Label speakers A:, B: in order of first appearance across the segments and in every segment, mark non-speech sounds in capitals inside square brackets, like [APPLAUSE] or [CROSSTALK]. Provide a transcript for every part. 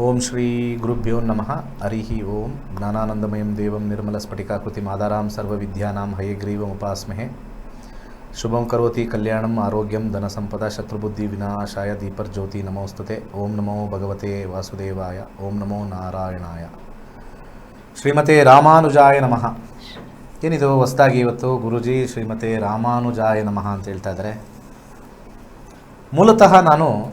A: ಓಂ ಶ್ರೀ ಗುರುಭ್ಯೋ ನಮಃ. ಹರಿ ಓಂ. ಜ್ಞಾನಾನಂದಮಯಂ ದೇವಂ ನಿರ್ಮಲಸ್ಫಟಿಕಾಕೃತಿಂ ಮಾದಾರಾಂ ಸರ್ವವಿದ್ಯಾನಾಂ ಹಯಗ್ರೀವಮುಪಾಸ್ಮಹೆ ಶುಭಂ ಕರೋತಿ ಕಲ್ಯಾಣಂ ಆರೋಗ್ಯಂ ಧನಸಂಪದ ಶತ್ರುಬುದ್ಧಿ ವಿನಾಶಾಯ ದೀಪರ್ಜ್ಯೋತಿ ನಮೋಸ್ತುತೆ. ಓಂ ನಮೋ ಭಗವತೆ ವಾಸುದೇವಾಯ. ಓಂ ನಮೋ ನಾರಾಯಣಾಯ. ಶ್ರೀಮತೆ ರಾಮಾನುಜಾಯ ನಮಃ. ಏನಿದು? ಹೊಸದಾಗಿ ಇವತ್ತು ಗುರುಜಿ ಶ್ರೀಮತೆ ರಾಮಾನುಜಾಯ ನಮಃ ಅಂತ ಹೇಳ್ತಾ ಇದ್ದಾರೆ. ಮೂಲತಃ ನಾನು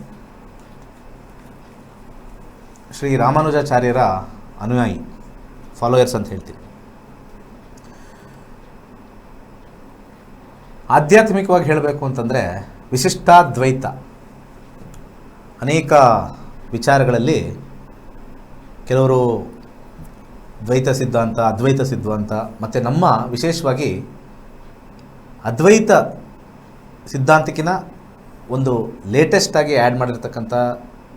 A: ಶ್ರೀ ರಾಮಾನುಜಾಚಾರ್ಯರ ಅನುಯಾಯಿ ಫಾಲೋಯರ್ಸ್ ಅಂತ ಹೇಳ್ತೀವಿ. ಆಧ್ಯಾತ್ಮಿಕವಾಗಿ ಹೇಳಬೇಕು ಅಂತಂದರೆ ವಿಶಿಷ್ಟಾದ್ವೈತ. ಅನೇಕ ವಿಚಾರಗಳಲ್ಲಿ ಕೆಲವರು ದ್ವೈತ ಸಿದ್ಧಾಂತ, ಅದ್ವೈತ ಸಿದ್ಧಾಂತ, ಮತ್ತು ನಮ್ಮ ವಿಶೇಷವಾಗಿ ಅದ್ವೈತ ಸಿದ್ಧಾಂತಕ್ಕಿನ ಒಂದು ಲೇಟೆಸ್ಟಾಗಿ ಆ್ಯಡ್ ಮಾಡಿರ್ತಕ್ಕಂಥ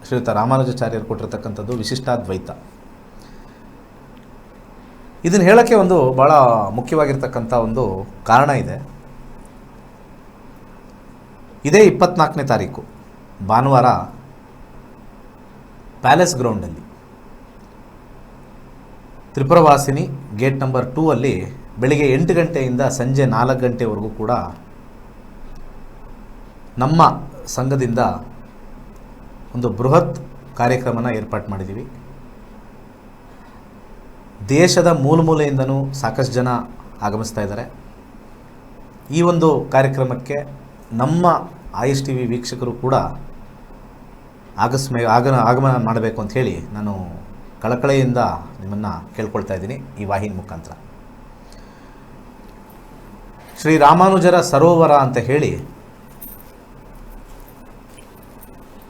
A: ಶ್ರೀಯುತ ರಾಮಾನುಜಾಚಾರ್ಯರು ಕೊಟ್ಟಿರ್ತಕ್ಕಂಥದ್ದು ವಿಶಿಷ್ಟಾದ್ವೈತ. ಇದನ್ನು ಹೇಳೋಕ್ಕೆ ಒಂದು ಭಾಳ ಮುಖ್ಯವಾಗಿರ್ತಕ್ಕಂಥ ಒಂದು ಕಾರಣ ಇದೆ. ಇದೇ ಇಪ್ಪತ್ನಾಲ್ಕನೇ ತಾರೀಕು, ಭಾನುವಾರ ಪ್ಯಾಲೇಸ್ ಗ್ರೌಂಡಲ್ಲಿ, ತ್ರಿಪುರವಾಸಿನಿ ಗೇಟ್ ನಂಬರ್ ಟೂ ಅಲ್ಲಿ ಬೆಳಿಗ್ಗೆ ಎಂಟು ಗಂಟೆಯಿಂದ ಸಂಜೆ ನಾಲ್ಕು ಗಂಟೆವರೆಗೂ ಕೂಡ ನಮ್ಮ ಸಂಘದಿಂದ ಒಂದು ಬೃಹತ್ ಕಾರ್ಯಕ್ರಮನ ಏರ್ಪಾಟ್ ಮಾಡಿದ್ದೀವಿ. ದೇಶದ ಮೂಲ ಮೂಲೆಯಿಂದನೂ ಸಾಕಷ್ಟು ಜನ ಆಗಮಿಸ್ತಾ ಇದ್ದಾರೆ. ಈ ಒಂದು ಕಾರ್ಯಕ್ರಮಕ್ಕೆ ನಮ್ಮ ಆಯುಷ್ ಟಿ ವೀಕ್ಷಕರು ಕೂಡ ಆಗಸ್ಮೆ ಆಗ ಆಗಮನ ಮಾಡಬೇಕು ಅಂತ ಹೇಳಿ ನಾನು ಕಳಕಳೆಯಿಂದ ನಿಮ್ಮನ್ನು ಕೇಳ್ಕೊಳ್ತಾ ಇದ್ದೀನಿ ಈ ವಾಹಿನಿ ಮುಖಾಂತರ. ಶ್ರೀ ರಾಮಾನುಜರ ಸರೋವರ ಅಂತ ಹೇಳಿ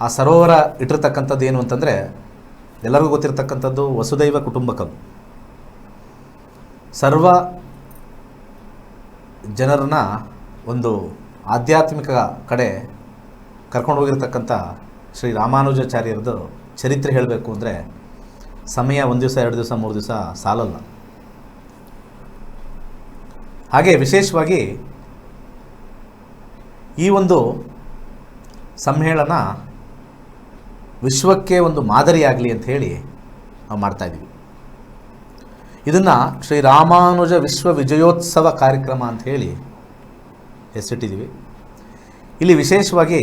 A: ಆ ಸರೋವರ ಇಟ್ಟಿರ್ತಕ್ಕಂಥದ್ದು ಏನು ಅಂತಂದರೆ ಎಲ್ಲರಿಗೂ ಗೊತ್ತಿರತಕ್ಕಂಥದ್ದು ವಸುದೈವ ಕುಟುಂಬಕಂ. ಸರ್ವ ಜನರನ್ನ ಒಂದು ಆಧ್ಯಾತ್ಮಿಕ ಕಡೆ ಕರ್ಕೊಂಡು ಹೋಗಿರ್ತಕ್ಕಂಥ ಶ್ರೀ ರಾಮಾನುಜಾಚಾರ್ಯರದು ಚರಿತ್ರೆ ಹೇಳಬೇಕು ಅಂದರೆ ಸಮಯ ಒಂದು ದಿವಸ, ಎರಡು ದಿವಸ, ಮೂರು ದಿವಸ ಸಾಲಲ್ಲ. ಹಾಗೆ ವಿಶೇಷವಾಗಿ ಈ ಒಂದು ಸಮ್ಮೇಳನ ವಿಶ್ವಕ್ಕೆ ಒಂದು ಮಾದರಿಯಾಗಲಿ ಅಂತ ಹೇಳಿ ನಾವು ಮಾಡ್ತಾಯಿದ್ದೀವಿ ಇದನ್ನು ಶ್ರೀರಾಮಾನುಜ ವಿಶ್ವ ವಿಜಯೋತ್ಸವ ಕಾರ್ಯಕ್ರಮ ಅಂತ ಹೇಳಿ ಹೆಸರಿಟ್ಟಿದ್ದೀವಿ. ಇಲ್ಲಿ ವಿಶೇಷವಾಗಿ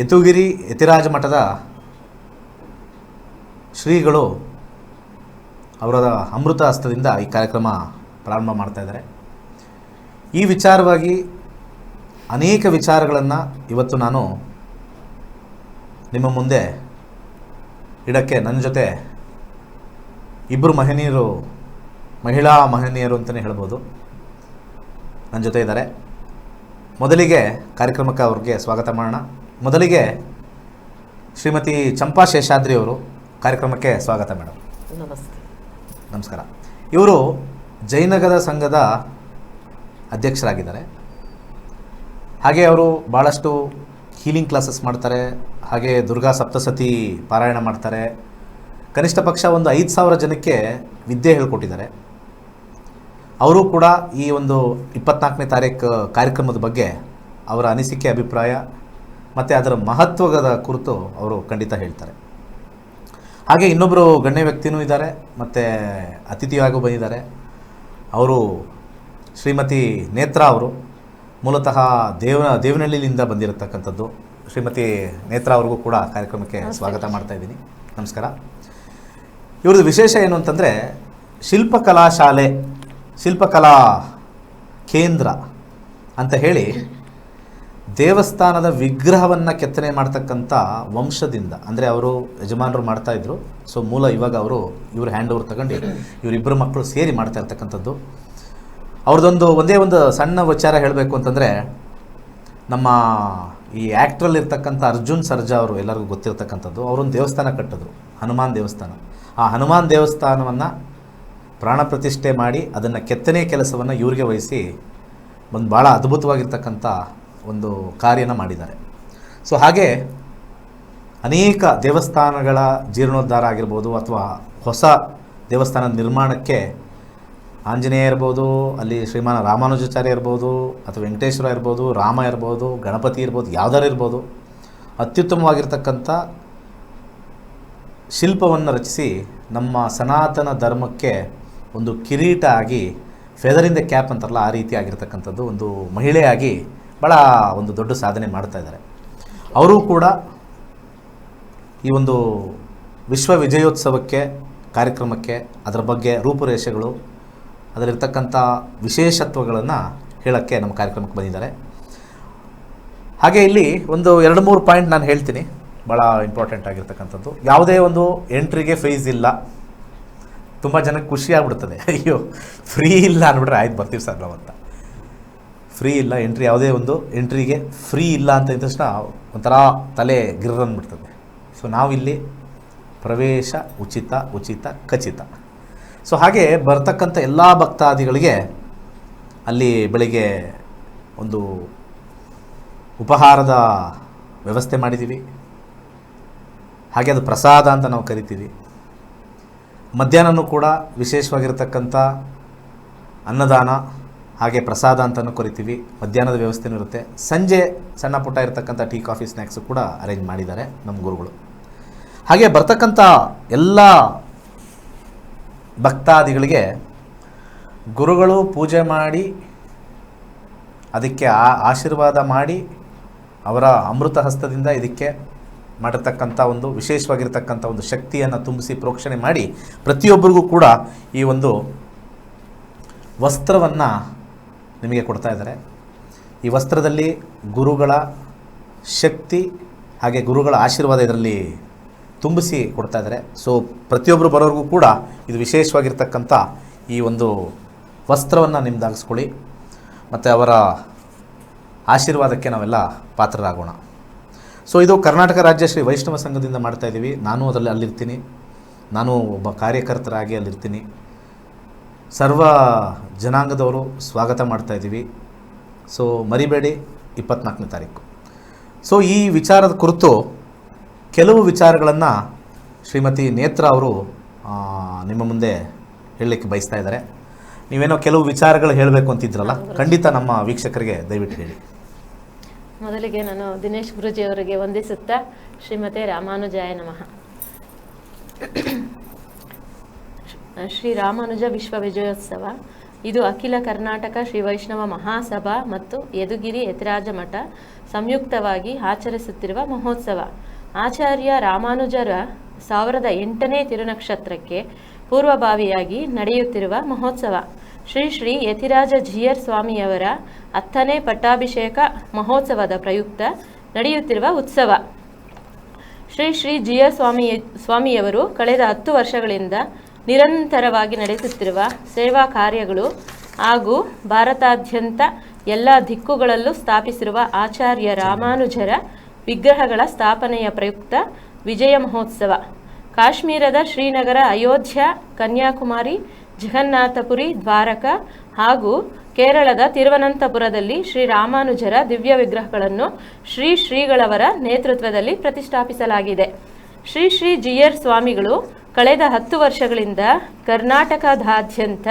A: ಯತುಗಿರಿ ಯತಿರಾಜ ಮಠದ ಶ್ರೀಗಳು ಅವರ ಅಮೃತ ಹಸ್ತದಿಂದ ಈ ಕಾರ್ಯಕ್ರಮ ಪ್ರಾರಂಭ ಮಾಡ್ತಾ ಇದ್ದಾರೆ. ಈ ವಿಚಾರವಾಗಿ ಅನೇಕ ವಿಚಾರಗಳನ್ನು ಇವತ್ತು ನಾನು ನಿಮ್ಮ ಮುಂದೆ ಇಡಕ್ಕೆ ನನ್ನ ಜೊತೆ ಇಬ್ಬರು ಮಹನೀಯರು ಮಹಿಳಾ ಮಹನೀಯರು ಅಂತಲೇ ಹೇಳ್ಬೋದು. ನನ್ನ ಜೊತೆ ಇದ್ದಾರೆ. ಮೊದಲಿಗೆ ಕಾರ್ಯಕ್ರಮಕ್ಕೆ ಅವ್ರಿಗೆ ಸ್ವಾಗತ ಮಾಡೋಣ. ಮೊದಲಿಗೆ ಶ್ರೀಮತಿ ಚಂಪಾ ಶೇಷಾದ್ರಿ ಅವರು ಕಾರ್ಯಕ್ರಮಕ್ಕೆ ಸ್ವಾಗತ ಮೇಡಮ್.
B: ನಮಸ್ತೆ.
A: ನಮಸ್ಕಾರ. ಇವರು ಜೈನಗರ ಸಂಘದ ಅಧ್ಯಕ್ಷರಾಗಿದ್ದಾರೆ. ಹಾಗೆ ಅವರು ಭಾಳಷ್ಟು ಹೀಲಿಂಗ್ ಕ್ಲಾಸಸ್ ಮಾಡ್ತಾರೆ, ಹಾಗೆ ದುರ್ಗಾ ಸಪ್ತಸತಿ ಪಾರಾಯಣ ಮಾಡ್ತಾರೆ. ಕನಿಷ್ಠ ಪಕ್ಷ ಒಂದು ಐದು ಸಾವಿರ ಜನಕ್ಕೆ ವಿದ್ಯೆ ಹೇಳ್ಕೊಟ್ಟಿದ್ದಾರೆ. ಅವರು ಕೂಡ ಈ ಒಂದು ಇಪ್ಪತ್ನಾಲ್ಕನೇ ತಾರೀಕು ಕಾರ್ಯಕ್ರಮದ ಬಗ್ಗೆ ಅವರ ಅನಿಸಿಕೆ, ಅಭಿಪ್ರಾಯ ಮತ್ತು ಅದರ ಮಹತ್ವದ ಕುರಿತು ಅವರು ಖಂಡಿತ ಹೇಳ್ತಾರೆ. ಹಾಗೆ ಇನ್ನೊಬ್ಬರು ಗಣ್ಯ ವ್ಯಕ್ತಿನೂ ಇದ್ದಾರೆ, ಮತ್ತು ಅತಿಥಿಯಾಗೂ ಬಂದಿದ್ದಾರೆ. ಅವರು ಶ್ರೀಮತಿ ನೇತ್ರಾ ಅವರು. ಮೂಲತಃ ದೇವನ ದೇವನಹಳ್ಳಿಯಿಂದ ಬಂದಿರತಕ್ಕಂಥದ್ದು. ಶ್ರೀಮತಿ ನೇತ್ರಾ ಅವ್ರಿಗೂ ಕೂಡ ಕಾರ್ಯಕ್ರಮಕ್ಕೆ ಸ್ವಾಗತ ಮಾಡ್ತಾ ಇದ್ದೀನಿ. ನಮಸ್ಕಾರ. ಇವ್ರದ್ದು ವಿಶೇಷ ಏನು ಅಂತಂದರೆ ಶಿಲ್ಪಕಲಾ ಶಾಲೆ ಶಿಲ್ಪಕಲಾ ಕೇಂದ್ರ ಅಂತ ಹೇಳಿ ದೇವಸ್ಥಾನದ ವಿಗ್ರಹವನ್ನು ಕೆತ್ತನೆ ಮಾಡ್ತಕ್ಕಂಥ ವಂಶದಿಂದ ಅಂದರೆ ಅವರು ಯಜಮಾನರು ಮಾಡ್ತಾಯಿದ್ರು ಸೊ ಮೂಲ ಇವಾಗ ಅವರು ಇವರು ಹ್ಯಾಂಡ್ ಓವರ್ ತಗೊಂಡು ಇವರಿಬ್ಬರು ಮಕ್ಕಳು ಸೇರಿ ಮಾಡ್ತಾ ಇರ್ತಕ್ಕಂಥದ್ದು. ಅವ್ರದ್ದೊಂದು ಒಂದೇ ಒಂದು ಸಣ್ಣ ವಿಚಾರ ಹೇಳಬೇಕು ಅಂತಂದರೆ, ನಮ್ಮ ಈ ಆ್ಯಕ್ಟ್ರಲ್ಲಿರ್ತಕ್ಕಂಥ ಅರ್ಜುನ್ ಸರ್ಜಾ ಅವರು ಎಲ್ಲರಿಗೂ ಗೊತ್ತಿರ್ತಕ್ಕಂಥದ್ದು, ಅವರೊಂದು ದೇವಸ್ಥಾನ ಕಟ್ಟಿದ್ರು, ಹನುಮಾನ್ ದೇವಸ್ಥಾನ. ಆ ಹನುಮಾನ್ ದೇವಸ್ಥಾನವನ್ನು ಪ್ರಾಣ ಪ್ರತಿಷ್ಠೆ ಮಾಡಿ ಅದನ್ನು ಕೆತ್ತನೆ ಕೆಲಸವನ್ನು ಇವ್ರಿಗೆ ವಹಿಸಿ ಒಂದು ಭಾಳ ಅದ್ಭುತವಾಗಿರ್ತಕ್ಕಂಥ ಒಂದು ಕಾರ್ಯನ ಮಾಡಿದ್ದಾರೆ. ಸೊ ಹಾಗೆ ಅನೇಕ ದೇವಸ್ಥಾನಗಳ ಜೀರ್ಣೋದ್ಧಾರ ಆಗಿರ್ಬೋದು ಅಥವಾ ಹೊಸ ದೇವಸ್ಥಾನ ನಿರ್ಮಾಣಕ್ಕೆ ಆಂಜನೇಯ ಇರ್ಬೋದು, ಅಲ್ಲಿ ಶ್ರೀಮಾನ ರಾಮಾನುಜಾಚಾರ್ಯ ಇರ್ಬೋದು, ಅಥವಾ ವೆಂಕಟೇಶ್ವರ ಇರ್ಬೋದು, ರಾಮ ಇರ್ಬೋದು, ಗಣಪತಿ ಇರ್ಬೋದು, ಯಾವ್ದಾರು ಇರ್ಬೋದು, ಅತ್ಯುತ್ತಮವಾಗಿರ್ತಕ್ಕಂಥ ಶಿಲ್ಪವನ್ನು ರಚಿಸಿ ನಮ್ಮ ಸನಾತನ ಧರ್ಮಕ್ಕೆ ಒಂದು ಕಿರೀಟ ಆಗಿ ಫೆದರಿಂದ ಕ್ಯಾಪ್ ಅಂತಾರಲ್ಲ, ಆ ರೀತಿ ಆಗಿರ್ತಕ್ಕಂಥದ್ದು ಒಂದು ಮಹಿಳೆಯಾಗಿ ಭಾಳ ಒಂದು ದೊಡ್ಡ ಸಾಧನೆ ಮಾಡ್ತಾ ಇದ್ದಾರೆ. ಅವರೂ ಕೂಡ ಈ ಒಂದು ವಿಶ್ವ ವಿಜಯೋತ್ಸವಕ್ಕೆ, ಕಾರ್ಯಕ್ರಮಕ್ಕೆ, ಅದರ ಬಗ್ಗೆ ರೂಪುರೇಷೆಗಳು ಅದರಲ್ಲಿರ್ತಕ್ಕಂಥ ವಿಶೇಷತ್ವಗಳನ್ನು ಹೇಳೋಕ್ಕೆ ನಮ್ಮ ಕಾರ್ಯಕ್ರಮಕ್ಕೆ ಬಂದಿದ್ದಾರೆ. ಹಾಗೆ ಇಲ್ಲಿ ಒಂದು ಎರಡು ಮೂರು ಪಾಯಿಂಟ್ ನಾನು ಹೇಳ್ತೀನಿ. ಭಾಳ ಇಂಪಾರ್ಟೆಂಟ್ ಆಗಿರ್ತಕ್ಕಂಥದ್ದು. ಯಾವುದೇ ಒಂದು ಎಂಟ್ರಿಗೆ ಫೀಸ್ ಇಲ್ಲ. ತುಂಬ ಜನಕ್ಕೆ ಖುಷಿ ಆಗ್ಬಿಡ್ತದೆ. ಅಯ್ಯೋ ಫ್ರೀ ಇಲ್ಲ ಅಂದ್ಬಿಟ್ರೆ ಆಯ್ತು, ಬರ್ತೀವಿ ಸರ್ ನಾವು ಅಂತ. ಫ್ರೀ ಇಲ್ಲ ಎಂಟ್ರಿ ಯಾವುದೇ ಒಂದು ಎಂಟ್ರಿಗೆ ಫ್ರೀ ಇಲ್ಲ ಅಂತ ಇದ್ದ ತಕ್ಷಣ ಒಂಥರ ತಲೆ ಗಿರ್ರ್ ಬಿಡ್ತದೆ ಸೊ ನಾವಿಲ್ಲಿ ಪ್ರವೇಶ ಉಚಿತ ಉಚಿತ, ಖಚಿತ. ಸೊ ಹಾಗೆ ಬರ್ತಕ್ಕಂಥ ಎಲ್ಲ ಭಕ್ತಾದಿಗಳಿಗೆ ಅಲ್ಲಿ ಬೆಳಿಗ್ಗೆ ಒಂದು ಉಪಹಾರದ ವ್ಯವಸ್ಥೆ ಮಾಡಿದ್ದೀವಿ. ಹಾಗೆ ಅದು ಪ್ರಸಾದ ಅಂತ ನಾವು ಕರಿತೀವಿ. ಮಧ್ಯಾಹ್ನನೂ ಕೂಡ ವಿಶೇಷವಾಗಿರ್ತಕ್ಕಂಥ ಅನ್ನದಾನ, ಹಾಗೆ ಪ್ರಸಾದ ಅಂತಲೂ ಕರಿತೀವಿ. ಮಧ್ಯಾಹ್ನದ ವ್ಯವಸ್ಥೆನೂ ಇರುತ್ತೆ. ಸಂಜೆ ಸಣ್ಣ ಪುಟ್ಟ ಇರತಕ್ಕಂಥ ಟೀ, ಕಾಫಿ ಸ್ನ್ಯಾಕ್ಸು ಕೂಡ ಅರೇಂಜ್ ಮಾಡಿದ್ದಾರೆ ನಮ್ಮ ಗುರುಗಳು. ಹಾಗೆ ಬರ್ತಕ್ಕಂಥ ಎಲ್ಲ ಭಕ್ತಾದಿಗಳಿಗೆ ಗುರುಗಳು ಪೂಜೆ ಮಾಡಿ, ಅದಕ್ಕೆ ಆ ಆಶೀರ್ವಾದ ಮಾಡಿ, ಅವರ ಅಮೃತ ಹಸ್ತದಿಂದ ಇದಕ್ಕೆ ಮಾಡಿರ್ತಕ್ಕಂಥ ಒಂದು ವಿಶೇಷವಾಗಿರ್ತಕ್ಕಂಥ ಒಂದು ಶಕ್ತಿಯನ್ನು ತುಂಬಿಸಿ ಪ್ರೋಕ್ಷಣೆ ಮಾಡಿ ಪ್ರತಿಯೊಬ್ಬರಿಗೂ ಕೂಡ ಈ ಒಂದು ವಸ್ತ್ರವನ್ನು ನಿಮಗೆ ಕೊಡ್ತಾ ಇದ್ದಾರೆ. ಈ ವಸ್ತ್ರದಲ್ಲಿ ಗುರುಗಳ ಶಕ್ತಿ ಹಾಗೆ ಗುರುಗಳ ಆಶೀರ್ವಾದ ಇದರಲ್ಲಿ ತುಂಬಿಸಿ ಕೊಡ್ತಾ ಇದ್ದಾರೆ. ಸೊ ಪ್ರತಿಯೊಬ್ಬರು ಬರೋರಿಗೂ ಕೂಡ ಇದು ವಿಶೇಷವಾಗಿರ್ತಕ್ಕಂಥ ಈ ಒಂದು ವಸ್ತ್ರವನ್ನು ನಿಮ್ದಾಗಿಸ್ಕೊಳ್ಳಿ. ಮತ್ತು ಅವರ ಆಶೀರ್ವಾದಕ್ಕೆ ನಾವೆಲ್ಲ ಪಾತ್ರರಾಗೋಣ. ಸೊ ಇದು ಕರ್ನಾಟಕ ರಾಜ್ಯ ಶ್ರೀ ವೈಷ್ಣವ ಸಂಘದಿಂದ ಮಾಡ್ತಾ ಇದ್ದೀವಿ. ನಾನು ಅದರಲ್ಲಿ ಅಲ್ಲಿರ್ತೀನಿ. ನಾನು ಒಬ್ಬ ಕಾರ್ಯಕರ್ತರಾಗಿ ಅಲ್ಲಿರ್ತೀನಿ. ಸರ್ವ ಜನಾಂಗದವರು ಸ್ವಾಗತ ಮಾಡ್ತಾ ಇದ್ದೀವಿ. ಸೊ ಮರಿಬೇಡಿ ಇಪ್ಪತ್ನಾಲ್ಕನೇ ತಾರೀಕು. ಸೊ ಈ ವಿಚಾರದ ಕುರಿತು ಕೆಲವು ವಿಚಾರಗಳನ್ನು ಶ್ರೀಮತಿ ನೇತ್ರ ಅವರು ಆ, ನಿಮ್ಮ ಮುಂದೆ ಹೇಳಲಿಕ್ಕೆ ಬಯಸ್ತಾ ಇದ್ದಾರೆ. ನೀವೇನೋ ಕೆಲವು ವಿಚಾರಗಳು ಹೇಳಬೇಕು ಅಂತಿದ್ರಲ್ಲ ಖಂಡಿತ ನಮ್ಮ ವೀಕ್ಷಕರಿಗೆ ದಯವಿಟ್ಟು ಹೇಳಿ.
B: ಮೊದಲಿಗೆ ನಾನು ದಿನೇಶ್ ಗುರುಜಿ ಅವರಿಗೆ ವಂದಿಸುತ್ತಾ ಶ್ರೀಮತೆ ರಾಮಾನುಜಾಯ ನಮಃ. ಶ್ರೀ ರಾಮಾನುಜ ವಿಶ್ವ ವಿಜಯೋತ್ಸವ ಇದು ಅಖಿಲ ಕರ್ನಾಟಕ ಶ್ರೀ ವೈಷ್ಣವ ಮಹಾಸಭಾ ಮತ್ತು ಯದುಗಿರಿ ಯತಿರಾಜ ಮಠ ಸಂಯುಕ್ತವಾಗಿ ಆಚರಿಸುತ್ತಿರುವ ಮಹೋತ್ಸವ. ಆಚಾರ್ಯ ರಾಮಾನುಜರ ಸಾವಿರದ ಎಂಟನೇ ತಿರುನಕ್ಷತ್ರಕ್ಕೆ ಪೂರ್ವಭಾವಿಯಾಗಿ ನಡೆಯುತ್ತಿರುವ ಮಹೋತ್ಸವ. ಶ್ರೀ ಶ್ರೀ ಯತಿರಾಜ ಜಿಯರ್ ಸ್ವಾಮಿಯವರ ಹತ್ತನೇ ಪಟ್ಟಾಭಿಷೇಕ ಮಹೋತ್ಸವದ ಪ್ರಯುಕ್ತ ನಡೆಯುತ್ತಿರುವ ಉತ್ಸವ. ಶ್ರೀ ಶ್ರೀ ಜಿಯರ್ ಸ್ವಾಮಿ, ಸ್ವಾಮಿಯವರು ಕಳೆದ ಹತ್ತು ವರ್ಷಗಳಿಂದ ನಿರಂತರವಾಗಿ ನಡೆಸುತ್ತಿರುವ ಸೇವಾ ಕಾರ್ಯಗಳು ಹಾಗೂ ಭಾರತಾದ್ಯಂತ ಎಲ್ಲ ದಿಕ್ಕುಗಳಲ್ಲೂ ಸ್ಥಾಪಿಸಿರುವ ಆಚಾರ್ಯ ರಾಮಾನುಜರ ವಿಗ್ರಹಗಳ ಸ್ಥಾಪನೆಯ ಪ್ರಯುಕ್ತ ವಿಜಯ ಮಹೋತ್ಸವ. ಕಾಶ್ಮೀರದ ಶ್ರೀನಗರ, ಅಯೋಧ್ಯ, ಕನ್ಯಾಕುಮಾರಿ, ಜಗನ್ನಾಥಪುರಿ, ದ್ವಾರಕ ಹಾಗೂ ಕೇರಳದ ತಿರುವನಂತಪುರದಲ್ಲಿ ಶ್ರೀ ರಾಮಾನುಜರ ದಿವ್ಯ ವಿಗ್ರಹಗಳನ್ನು ಶ್ರೀ ಶ್ರೀಗಳವರ ನೇತೃತ್ವದಲ್ಲಿ ಪ್ರತಿಷ್ಠಾಪಿಸಲಾಗಿದೆ. ಶ್ರೀ ಶ್ರೀ ಜಿಯರ್ ಸ್ವಾಮಿಗಳು ಕಳೆದ ಹತ್ತು ವರ್ಷಗಳಿಂದ ಕರ್ನಾಟಕದಾದ್ಯಂತ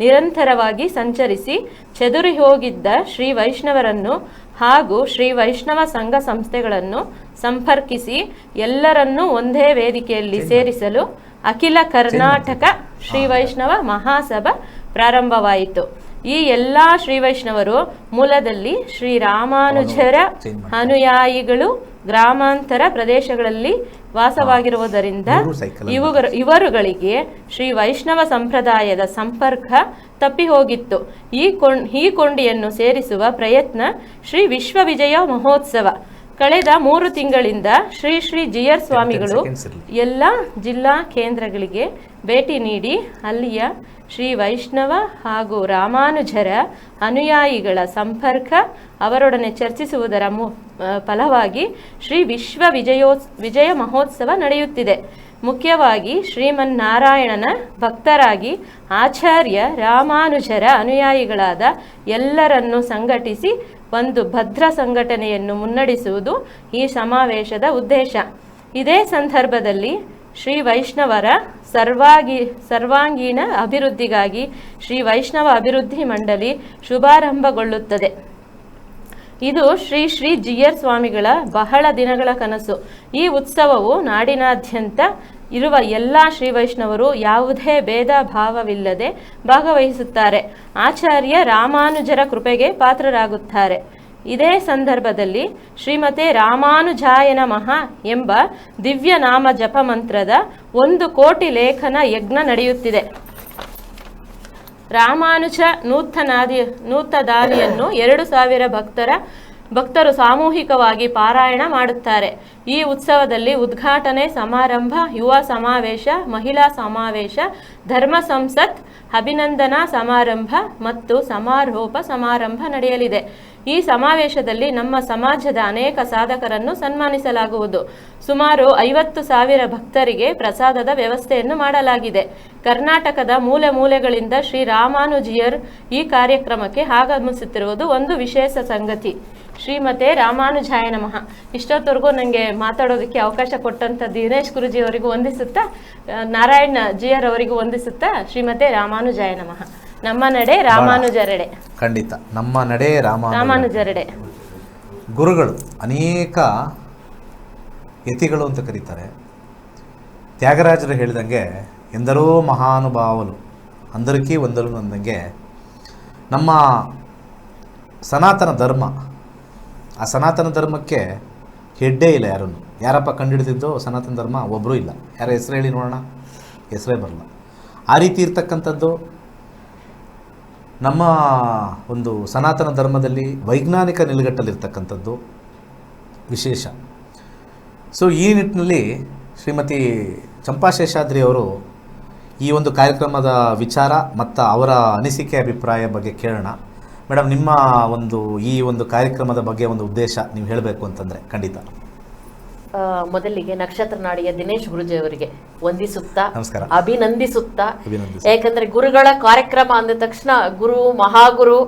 B: ನಿರಂತರವಾಗಿ ಸಂಚರಿಸಿ ಚದುರಿ ಹೋಗಿದ್ದ ಶ್ರೀ ವೈಷ್ಣವರನ್ನು ಹಾಗೂ ಶ್ರೀ ವೈಷ್ಣವ ಸಂಘ ಸಂಸ್ಥೆಗಳನ್ನು ಸಂಪರ್ಕಿಸಿ ಎಲ್ಲರನ್ನೂ ಒಂದೇ ವೇದಿಕೆಯಲ್ಲಿ ಸೇರಿಸಲು ಅಖಿಲ ಕರ್ನಾಟಕ ಶ್ರೀ ವೈಷ್ಣವ ಮಹಾಸಭಾ ಪ್ರಾರಂಭವಾಯಿತು. ಈ ಎಲ್ಲ ಶ್ರೀ ವೈಷ್ಣವರು ಮೂಲದಲ್ಲಿ ಶ್ರೀ ರಾಮಾನುಜರ ಅನುಯಾಯಿಗಳು ಗ್ರಾಮಾಂತರ ಪ್ರದೇಶಗಳಲ್ಲಿ ವಾಸವಾಗಿರುವುದರಿಂದ ಇವುಗರು ಇವರುಗಳಿಗೆ ಶ್ರೀ ವೈಷ್ಣವ ಸಂಪ್ರದಾಯದ ಸಂಪರ್ಕ ತಪ್ಪಿ ಹೋಗಿತ್ತು ಈ ಕೊಂ ಈ ಕೊಂಡಿಯನ್ನು ಸೇರಿಸುವ ಪ್ರಯತ್ನ ಶ್ರೀ ವಿಶ್ವ ವಿಜಯ ಮಹೋತ್ಸವ. ಕಳೆದ ಮೂರು ತಿಂಗಳಿಂದ ಶ್ರೀ ಶ್ರೀ ಜಿಯರ್ ಸ್ವಾಮಿಗಳು ಎಲ್ಲ ಜಿಲ್ಲಾ ಕೇಂದ್ರಗಳಿಗೆ ಭೇಟಿ ನೀಡಿ ಅಲ್ಲಿಯ ಶ್ರೀ ವೈಷ್ಣವ ಹಾಗೂ ರಾಮಾನುಜರ ಅನುಯಾಯಿಗಳ ಸಂಪರ್ಕ ಅವರೊಡನೆ ಚರ್ಚಿಸುವುದರ ಮು ಫಲವಾಗಿ ಶ್ರೀ ವಿಶ್ವ ವಿಜಯೋತ್ ವಿಜಯ ಮಹೋತ್ಸವ ನಡೆಯುತ್ತಿದೆ. ಮುಖ್ಯವಾಗಿ ಶ್ರೀಮನ್ನಾರಾಯಣನ ಭಕ್ತರಾಗಿ ಆಚಾರ್ಯ ರಾಮಾನುಜರ ಅನುಯಾಯಿಗಳಾದ ಎಲ್ಲರನ್ನು ಸಂಘಟಿಸಿ ಒಂದು ಭದ್ರ ಸಂಘಟನೆಯನ್ನು ಮುನ್ನಡೆಸುವುದು ಈ ಸಮಾವೇಶದ ಉದ್ದೇಶ. ಇದೇ ಸಂದರ್ಭದಲ್ಲಿ ಶ್ರೀ ವೈಷ್ಣವರ ಸರ್ವಾಗಿ, ಸರ್ವಾಂಗೀಣ ಅಭಿವೃದ್ಧಿಗಾಗಿ ಶ್ರೀ ವೈಷ್ಣವ ಅಭಿವೃದ್ಧಿ ಮಂಡಳಿ ಶುಭಾರಂಭಗೊಳ್ಳುತ್ತದೆ. ಇದು ಶ್ರೀ ಶ್ರೀ ಜಿಯರ್ ಸ್ವಾಮಿಗಳ ಬಹಳ ದಿನಗಳ ಕನಸು. ಈ ಉತ್ಸವವು ನಾಡಿನಾದ್ಯಂತ ಇರುವ ಎಲ್ಲ ಶ್ರೀ ವೈಷ್ಣವರು ಯಾವುದೇ ಭೇದ ಭಾವವಿಲ್ಲದೆ ಭಾಗವಹಿಸುತ್ತಾರೆ. ಆಚಾರ್ಯ ರಾಮಾನುಜರ ಕೃಪೆಗೆ ಪಾತ್ರರಾಗುತ್ತಾರೆ. ಇದೇ ಸಂದರ್ಭದಲ್ಲಿ ಶ್ರೀಮತೆ ರಾಮಾನುಜಾಯ ನಮಃ ಎಂಬ ದಿವ್ಯ ನಾಮ ಜಪ ಮಂತ್ರದ ಒಂದು ಕೋಟಿ ಲೇಖನ ಯಜ್ಞ ನಡೆಯುತ್ತಿದೆ. ರಾಮಾನುಜ ನೂತನಾದಿ ನೂತದಾನಿಯನ್ನು ಎರಡು ಸಾವಿರ ಭಕ್ತರ ಭಕ್ತರು ಸಾಮೂಹಿಕವಾಗಿ ಪಾರಾಯಣ ಮಾಡುತ್ತಾರೆ. ಈ ಉತ್ಸವದಲ್ಲಿ ಉದ್ಘಾಟನೆ, ಸಮಾರಂಭ, ಯುವ ಸಮಾವೇಶ, ಮಹಿಳಾ ಸಮಾವೇಶ, ಧರ್ಮ ಸಂಸತ್, ಅಭಿನಂದನಾ ಸಮಾರಂಭ ಮತ್ತು ಸಮಾರೋಪ ಸಮಾರಂಭ ನಡೆಯಲಿದೆ. ಈ ಸಮಾವೇಶದಲ್ಲಿ ನಮ್ಮ ಸಮಾಜದ ಅನೇಕ ಸಾಧಕರನ್ನು ಸನ್ಮಾನಿಸಲಾಗುವುದು. ಸುಮಾರು ಐವತ್ತು ಸಾವಿರ ಭಕ್ತರಿಗೆ ಪ್ರಸಾದದ ವ್ಯವಸ್ಥೆಯನ್ನು ಮಾಡಲಾಗಿದೆ. ಕರ್ನಾಟಕದ ಮೂಲೆ ಮೂಲೆಗಳಿಂದ ಶ್ರೀ ರಾಮಾನುಜಿಯರ್ ಈ ಕಾರ್ಯಕ್ರಮಕ್ಕೆ ಆಗಮಿಸುತ್ತಿರುವುದು ಒಂದು ವಿಶೇಷ ಸಂಗತಿ. ಶ್ರೀಮತೆ ರಾಮಾನುಜಾಯ ನಮಃ. ಇಷ್ಟೊತ್ತವರೆಗೂ ನನಗೆ ಮಾತಾಡೋದಕ್ಕೆ ಅವಕಾಶ ಕೊಟ್ಟಂತ ದಿನೇಶ್ ಗುರುಜಿ ಅವರಿಗೂ ವಂದಿಸುತ್ತಾ ನಾರಾಯಣ ಜಿಯರ್ ಅವರಿಗೂ ವಂದಿಸುತ್ತಾ ಶ್ರೀಮತೆ ರಾಮಾನುಜಾಯ ನಮಃ. ನಮ್ಮ ನಡೆ ರಾಮಾನುಜರಡೆ.
A: ಖಂಡಿತ. ನಮ್ಮ ನಡೆ ರಾಮ
B: ರಾಮಾನುಜರೆಡೆ.
A: ಗುರುಗಳು ಅನೇಕ ಯತಿಗಳು ಅಂತ ಕರೀತಾರೆ. ತ್ಯಾಗರಾಜರು ಹೇಳಿದಂಗೆ ಎಂದರೂ ಮಹಾನುಭಾವಲು ಅಂದರಿಕಿ ಒಂದಲು ಅಂದಂಗೆ ನಮ್ಮ ಸನಾತನ ಧರ್ಮ ಆ ಸನಾತನ ಧರ್ಮಕ್ಕೆ ಹೆಡ್ಡೇ ಇಲ್ಲ ಯಾರನ್ನು. ಯಾರಪ್ಪ ಕಂಡುಹಿಡಿದಿದ್ದು ಸನಾತನ ಧರ್ಮ ಒಬ್ಬರೂ ಇಲ್ಲ. ಯಾರ ಹೆಸರು ಹೇಳಿ ನೋಡೋಣ. ಹೆಸರೇ ಬರಲ್ಲ. ಆ ರೀತಿ ಇರ್ತಕ್ಕಂಥದ್ದು ನಮ್ಮ ಒಂದು ಸನಾತನ ಧರ್ಮದಲ್ಲಿ ವೈಜ್ಞಾನಿಕ ನಿಲುಗಟ್ಟಲಿರ್ತಕ್ಕಂಥದ್ದು ವಿಶೇಷ. ಸೊ ಈ ನಿಟ್ಟಿನಲ್ಲಿ ಶ್ರೀಮತಿ ಚಂಪಾ ಶೇಷಾದ್ರಿ ಅವರು ಈ ಒಂದು ಕಾರ್ಯಕ್ರಮದ ವಿಚಾರ ಮತ್ತು ಅವರ ಅನಿಸಿಕೆ ಅಭಿಪ್ರಾಯ ಬಗ್ಗೆ ಕೇಳೋಣ. ಮೇಡಮ್ ನಿಮ್ಮ ಒಂದು ಈ ಒಂದು ಕಾರ್ಯಕ್ರಮದ ಬಗ್ಗೆ ಒಂದು ಉದ್ದೇಶ ನೀವು ಹೇಳಬೇಕು ಅಂತಂದ್ರೆ ಖಂಡಿತ
C: ಮೊದಲಿಗೆ ನಕ್ಷತ್ರ ನಾಡಿಯ ದಿನೇಶ್ ಗುರುಜಿ ಅವರಿಗೆ ವಂದಿಸುತ್ತಾ
A: ನಮಸ್ಕಾರ.
C: ಅಭಿನಂದಿಸುತ್ತಾ
A: ಅಭಿನಂದಿಸಿ.
C: ಯಾಕಂದ್ರೆ ಗುರುಗಳ ಕಾರ್ಯಕ್ರಮ ಅಂದ ತಕ್ಷಣ ಗುರು ಮಹಾಗುರು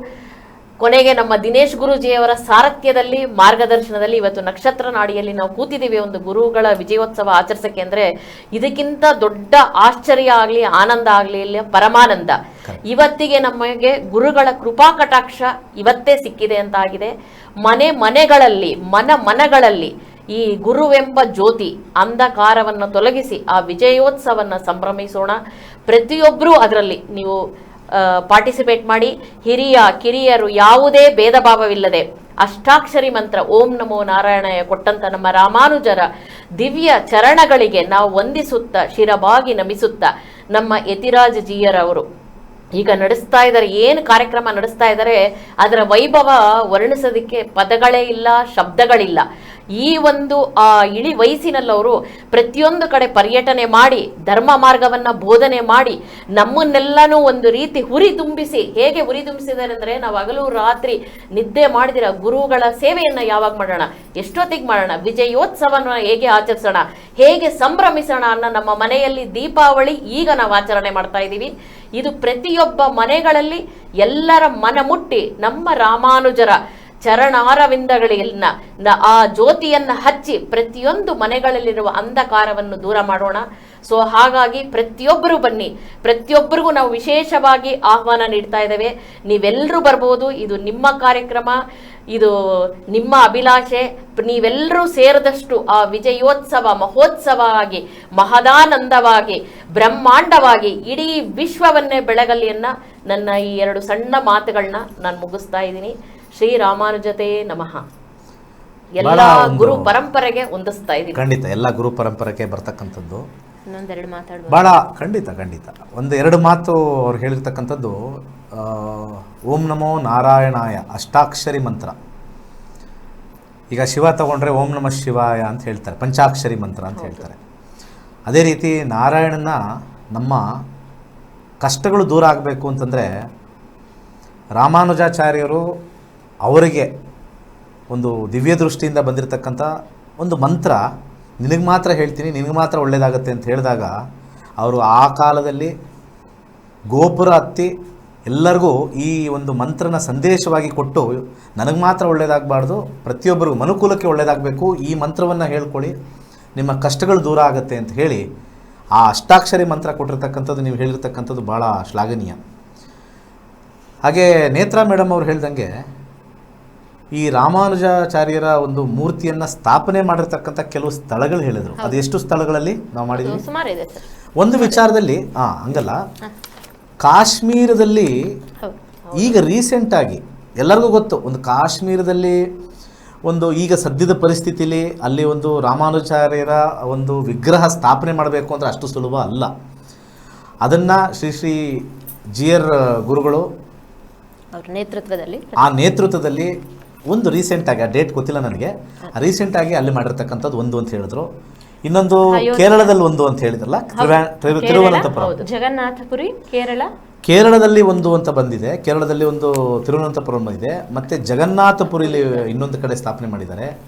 C: ಕೊನೆಗೆ ನಮ್ಮ ದಿನೇಶ್ ಗುರುಜಿಯವರ ಸಾರಥ್ಯದಲ್ಲಿ ಮಾರ್ಗದರ್ಶನದಲ್ಲಿ ಇವತ್ತು ನಕ್ಷತ್ರ ನಾಡಿಯಲ್ಲಿ ನಾವು ಕೂತಿದ್ದೀವಿ. ಒಂದು ಗುರುಗಳ ವಿಜಯೋತ್ಸವ ಆಚರಿಸಕ್ಕೆ ಅಂದ್ರೆ ಇದಕ್ಕಿಂತ ದೊಡ್ಡ ಆಶ್ಚರ್ಯ ಆಗ್ಲಿ ಆನಂದ ಆಗ್ಲಿ ಇಲ್ಲ ಪರಮಾನಂದ. ಇವತ್ತಿಗೆ ನಮಗೆ ಗುರುಗಳ ಕೃಪಾ ಕಟಾಕ್ಷ ಇವತ್ತೇ ಸಿಕ್ಕಿದೆ ಅಂತ ಆಗಿದೆ ಮನೆ ಮನೆಗಳಲ್ಲಿ ಮನ ಮನಗಳಲ್ಲಿ ಈ ಗುರುವೆಂಬ ಜ್ಯೋತಿ ಅಂಧಕಾರವನ್ನು ತೊಲಗಿಸಿ ಆ ವಿಜಯೋತ್ಸವನ್ನ ಸಂಭ್ರಮಿಸೋಣ. ಪ್ರತಿಯೊಬ್ಬರೂ ಅದರಲ್ಲಿ ನೀವು ಪಾರ್ಟಿಸಿಪೇಟ್ ಮಾಡಿ, ಹಿರಿಯ, ಕಿರಿಯರು ಯಾವುದೇ ಭೇದ ಭಾವವಿಲ್ಲದೆ ಅಷ್ಟಾಕ್ಷರಿ ಮಂತ್ರ ಓಂ ನಮೋ ನಾರಾಯಣಯ ಕೊಟ್ಟಂತ ನಮ್ಮ ರಾಮಾನುಜರ ದಿವ್ಯ ಚರಣಗಳಿಗೆ ನಾವು ವಂದಿಸುತ್ತಾ, ಶಿರಬಾಗಿ ನಮಿಸುತ್ತಾ ನಮ್ಮ ಯತಿರಾಜ ಜಿಯರವರು. ಈಗ ನಡೆಸ್ತಾ ಇದ್ದಾರೆ, ಏನು ಕಾರ್ಯಕ್ರಮ ನಡೆಸ್ತಾ ಇದ್ದಾರೆ, ಅದರ ವೈಭವ ವರ್ಣಿಸೋದಕ್ಕೆ ಪದಗಳೇ ಇಲ್ಲ, ಶಬ್ದಗಳಿಲ್ಲ. ಈ ಒಂದು, ಆ, ಇಳಿ ವಯಸ್ಸಿನಲ್ಲವರು ಪ್ರತಿಯೊಂದು ಕಡೆ ಪರ್ಯಟನೆ ಮಾಡಿ, ಧರ್ಮ ಮಾರ್ಗವನ್ನ ಬೋಧನೆ ಮಾಡಿ, ನಮ್ಮನ್ನೆಲ್ಲನೂ ಒಂದು ರೀತಿ ಹುರಿ ತುಂಬಿಸಿ, ಹೇಗೆ ಹುರಿ ತುಂಬಿಸಿದ್ದಾರೆ ಅಂದ್ರೆ ನಾವು ಹಗಲು ರಾತ್ರಿ ನಿದ್ದೆ ಮಾಡಿದಿರ ಗುರುಗಳ ಸೇವೆಯನ್ನ ಯಾವಾಗ ಮಾಡೋಣ? ಎಷ್ಟೊತ್ತಿಗೆ ಮಾಡೋಣ? ವಿಜಯೋತ್ಸವನ ಹೇಗೆ ಆಚರಿಸೋಣ? ಹೇಗೆ ಸಂಭ್ರಮಿಸೋಣ ಅನ್ನೋ ನಮ್ಮ ಮನೆಯಲ್ಲಿ ದೀಪಾವಳಿ ಈಗ ನಾವು ಆಚರಣೆ ಮಾಡ್ತಾ ಇದ್ದೀವಿ. ಇದು ಪ್ರತಿಯೊಬ್ಬ ಮನೆಗಳಲ್ಲಿ ಎಲ್ಲರ ಮನ ಮುಟ್ಟಿ ನಮ್ಮ ರಾಮಾನುಜರ ಚರಣಾರವಿಂದಗಳನ್ನ ಆ ಜ್ಯೋತಿಯನ್ನ ಹಚ್ಚಿ ಪ್ರತಿಯೊಂದು ಮನೆಗಳಲ್ಲಿರುವ ಅಂಧಕಾರವನ್ನು ದೂರ ಮಾಡೋಣ. ಸೊ ಹಾಗಾಗಿ ಪ್ರತಿಯೊಬ್ಬರು ಬನ್ನಿ. ಪ್ರತಿಯೊಬ್ಬರಿಗೂ ನಾವು ವಿಶೇಷವಾಗಿ ಆಹ್ವಾನ ನೀಡ್ತಾ ಇದ್ದೇವೆ. ನೀವೆಲ್ಲರೂ ಬರ್ಬೋದು. ಇದು ನಿಮ್ಮ ಕಾರ್ಯಕ್ರಮ. ಇದು ನಿಮ್ಮ ಅಭಿಲಾಷೆ. ನೀವೆಲ್ಲರೂ ಸೇರಿದಷ್ಟು ಆ ವಿಜಯೋತ್ಸವ ಮಹೋತ್ಸವ ಆಗಿ ಮಹದಾನಂದವಾಗಿ, ಬ್ರಹ್ಮಾಂಡವಾಗಿ, ಇಡೀ ವಿಶ್ವವನ್ನೇ ಬೆಳಗಲಿಯನ್ನ ನನ್ನ ಈ ಎರಡು ಸಣ್ಣ ಮಾತುಗಳನ್ನ ನಾನು ಮುಗಿಸ್ತಾ ಇದ್ದೀನಿ. ಶ್ರೀ ರಾಮಾನುಜತೆ ನಮಃ. ಎಲ್ಲ
A: ಬಹಳ
C: ಗುರು ಪರಂಪರೆಗೆ ಹೊಂದಿಸ್ತಾ ಇದೀವಿ
A: ಖಂಡಿತ ಎಲ್ಲ ಗುರು ಪರಂಪರೆಗೆ ಬರ್ತಕ್ಕಂಥದ್ದು.
B: ಇನ್ನೊಂದೆರಡು ಮಾತಾಡ್ಬೋದು.
A: ಭಾಳ ಖಂಡಿತ ಖಂಡಿತ. ಒಂದು ಎರಡು ಮಾತು ಅವ್ರು ಹೇಳಿರ್ತಕ್ಕಂಥದ್ದು ಓಂ ನಮೋ ನಾರಾಯಣಾಯ ಅಷ್ಟಾಕ್ಷರಿ ಮಂತ್ರ. ಈಗ ಶಿವ ತಗೊಂಡ್ರೆ ಓಂ ನಮಃ ಶಿವಾಯ ಅಂತ ಹೇಳ್ತಾರೆ ಪಂಚಾಕ್ಷರಿ ಮಂತ್ರ ಅಂತ ಹೇಳ್ತಾರೆ. ಅದೇ ರೀತಿ ನಾರಾಯಣನ ನಮ್ಮ ಕಷ್ಟಗಳು ದೂರ ಆಗಬೇಕು ಅಂತಂದರೆ ರಾಮಾನುಜಾಚಾರ್ಯರು ಅವರಿಗೆ ಒಂದು ದಿವ್ಯ ದೃಷ್ಟಿಯಿಂದ ಬಂದಿರತಕ್ಕಂಥ ಒಂದು ಮಂತ್ರ, ನಿನಗೆ ಮಾತ್ರ ಹೇಳ್ತೀನಿ, ನಿನಗೆ ಮಾತ್ರ ಒಳ್ಳೆಯದಾಗತ್ತೆ ಅಂತ ಹೇಳಿದಾಗ ಅವರು ಆ ಕಾಲದಲ್ಲಿ ಗೋಪುರ ಹತ್ತಿ ಎಲ್ಲರಿಗೂ ಈ ಒಂದು ಮಂತ್ರನ ಸಂದೇಶವಾಗಿ ಕೊಟ್ಟು ನನಗೆ ಮಾತ್ರ ಒಳ್ಳೆಯದಾಗಬಾರ್ದು ಪ್ರತಿಯೊಬ್ಬರಿಗೂ ಮನುಕುಲಕ್ಕೆ ಒಳ್ಳೆಯದಾಗಬೇಕು ಈ ಮಂತ್ರವನ್ನು ಹೇಳ್ಕೊಳ್ಳಿ, ನಿಮ್ಮ ಕಷ್ಟಗಳು ದೂರ ಆಗುತ್ತೆ ಅಂತ ಹೇಳಿ ಆ ಅಷ್ಟಾಕ್ಷರಿ ಮಂತ್ರ ಕೊಟ್ಟಿರ್ತಕ್ಕಂಥದ್ದು, ನೀವು ಹೇಳಿರ್ತಕ್ಕಂಥದ್ದು ಭಾಳ ಶ್ಲಾಘನೀಯ. ಹಾಗೆ ನೇತ್ರಾ ಮೇಡಮ್ ಅವ್ರು ಹೇಳ್ದಂಗೆ ಈ ರಾಮಾನುಜಾಚಾರ್ಯರ ಒಂದು ಮೂರ್ತಿಯನ್ನ ಸ್ಥಾಪನೆ ಮಾಡಿರ್ತಕ್ಕಂಥ ಕೆಲವು ಸ್ಥಳಗಳು ಹೇಳಿದರು. ಅದೆಷ್ಟು ಸ್ಥಳಗಳಲ್ಲಿ ನಾವು ಮಾಡಿದ್ವಿ? ಒಂದು ವಿಚಾರದಲ್ಲಿ ಹಾಂ ಹಂಗಲ್ಲ. ಕಾಶ್ಮೀರದಲ್ಲಿ ಈಗ ರೀಸೆಂಟ್ ಆಗಿ ಎಲ್ಲರಿಗೂ ಗೊತ್ತು ಒಂದು ಕಾಶ್ಮೀರದಲ್ಲಿ ಒಂದು ಈಗ ಸದ್ಯದ ಪರಿಸ್ಥಿತಿಲಿ ಅಲ್ಲಿ ಒಂದು ರಾಮಾನುಚಾರ್ಯರ ಒಂದು ವಿಗ್ರಹ ಸ್ಥಾಪನೆ ಮಾಡಬೇಕು ಅಂದರೆ ಅಷ್ಟು ಸುಲಭ ಅಲ್ಲ. ಅದನ್ನು ಶ್ರೀ ಶ್ರೀ ಜಿ ಆರ್ ಗುರುಗಳು
B: ನೇತೃತ್ವದಲ್ಲಿ.
A: ಆ ನೇತೃತ್ವದಲ್ಲಿ ಒಂದು ರೀಸೆಂಟಾಗಿ ಆ ಡೇಟ್ ಗೊತ್ತಿಲ್ಲ ನನಗೆ. ರೀಸೆಂಟಾಗಿ ಅಲ್ಲಿ ಮಾಡಿರ್ತಕ್ಕಂಥದ್ದು ಒಂದು ಅಂತ ಹೇಳಿದ್ರು. ಇನ್ನೊಂದು ಕೇರಳದಲ್ಲಿ ಒಂದು ಅಂತ ಹೇಳಿದ್ರಲ್ಲ? ತಿರುವನಂತಪುರಂ. ತಿರು-
B: ಜಗನ್ನಾಥಪುರಿ ಕೇರಳ.
A: ಕೇರಳದಲ್ಲಿ ಒಂದು ಅಂತ ಬಂದಿದೆ. ಕೇರಳದಲ್ಲಿ ಒಂದು ತಿರುವನಂತಪುರಂ ಇದೆ. ಮತ್ತೆ ಜಗನ್ನಾಥಪುರಿಲಿ ಇನ್ನೊಂದು ಕಡೆ ಸ್ಥಾಪನೆ ಮಾಡಿದ್ದಾರೆ.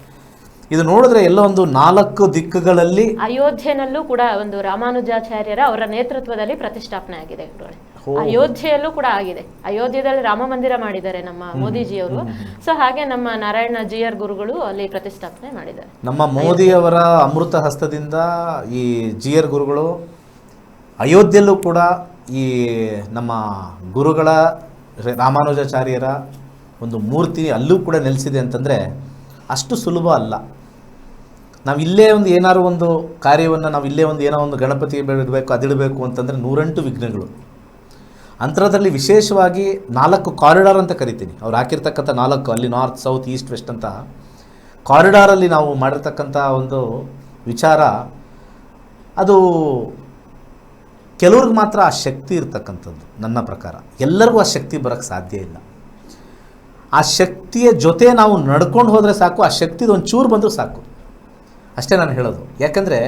A: ಇದು ನೋಡಿದ್ರೆ ಎಲ್ಲ ಒಂದು ನಾಲ್ಕು ದಿಕ್ಕುಗಳಲ್ಲಿ
B: ಅಯೋಧ್ಯೆನಲ್ಲೂ ಕೂಡ ಒಂದು ರಾಮಾನುಜಾಚಾರ್ಯರ ಅವರ ನೇತೃತ್ವದಲ್ಲಿ ಪ್ರತಿಷ್ಠಾಪನೆ ಆಗಿದೆ. ಅಯೋಧ್ಯೆಯಲ್ಲೂ ಕೂಡ ಆಗಿದೆ. ಅಯೋಧ್ಯೆಯಲ್ಲಿ ರಾಮ ಮಂದಿರ ಮಾಡಿದ್ದಾರೆ ನಮ್ಮ ಮೋದಿಜಿಯವರು. ಸೊ ಹಾಗೆ ನಮ್ಮ ನಾರಾಯಣ ಜಿ ಆರ್ ಗುರುಗಳು ಅಲ್ಲಿ ಪ್ರತಿಷ್ಠಾಪನೆ ಮಾಡಿದ್ದಾರೆ.
A: ನಮ್ಮ ಮೋದಿಯವರ ಅಮೃತ ಹಸ್ತದಿಂದ ಈ ಜಿ ಆರ್ ಗುರುಗಳು ಅಯೋಧ್ಯೆಯಲ್ಲೂ ಕೂಡ ಈ ನಮ್ಮ ಗುರುಗಳ ರಾಮಾನುಜಾಚಾರ್ಯರ ಒಂದು ಮೂರ್ತಿ ಅಲ್ಲೂ ಕೂಡ ನೆಲೆಸಿದೆ ಅಂತಂದರೆ ಅಷ್ಟು ಸುಲಭ ಅಲ್ಲ. ನಾವು ಇಲ್ಲೇ ಒಂದು ಏನಾದ್ರು ಒಂದು ಕಾರ್ಯವನ್ನು ನಾವು ಇಲ್ಲೇ ಒಂದು ಏನೋ ಒಂದು ಗಣಪತಿ ಬಿಡಬೇಕು ಅದಿಡಬೇಕು ಅಂತಂದರೆ ನೂರೆಂಟು ವಿಘ್ನಗಳು. ಅಂತರದಲ್ಲಿ ವಿಶೇಷವಾಗಿ ನಾಲ್ಕು ಕಾರಿಡಾರ್ ಅಂತ ಕರಿತೀನಿ. ಅವ್ರು ಹಾಕಿರ್ತಕ್ಕಂಥ ನಾಲ್ಕು, ಅಲ್ಲಿ ನಾರ್ತ್ ಸೌತ್ ಈಸ್ಟ್ ವೆಸ್ಟ್ ಅಂತ ಕಾರಿಡಾರಲ್ಲಿ ನಾವು ಮಾಡಿರ್ತಕ್ಕಂಥ ಒಂದು ವಿಚಾರ, ಅದು ಕೆಲವ್ರಿಗೆ ಮಾತ್ರ ಆ ಶಕ್ತಿ ಇರ್ತಕ್ಕಂಥದ್ದು ನನ್ನ ಪ್ರಕಾರ. ಎಲ್ಲರಿಗೂ ಆ ಶಕ್ತಿ ಬರೋಕ್ಕೆ ಸಾಧ್ಯ ಇಲ್ಲ. ಆ ಶಕ್ತಿಯ ಜೊತೆ ನಾವು ನಡ್ಕೊಂಡು ಹೋದರೆ ಸಾಕು, ಆ ಶಕ್ತಿದು ಒಂದು ಚೂರು ಬಂದರೂ ಸಾಕು. ಅಷ್ಟೇ ನಾನು ಹೇಳೋದು. ಯಾಕಂದರೆ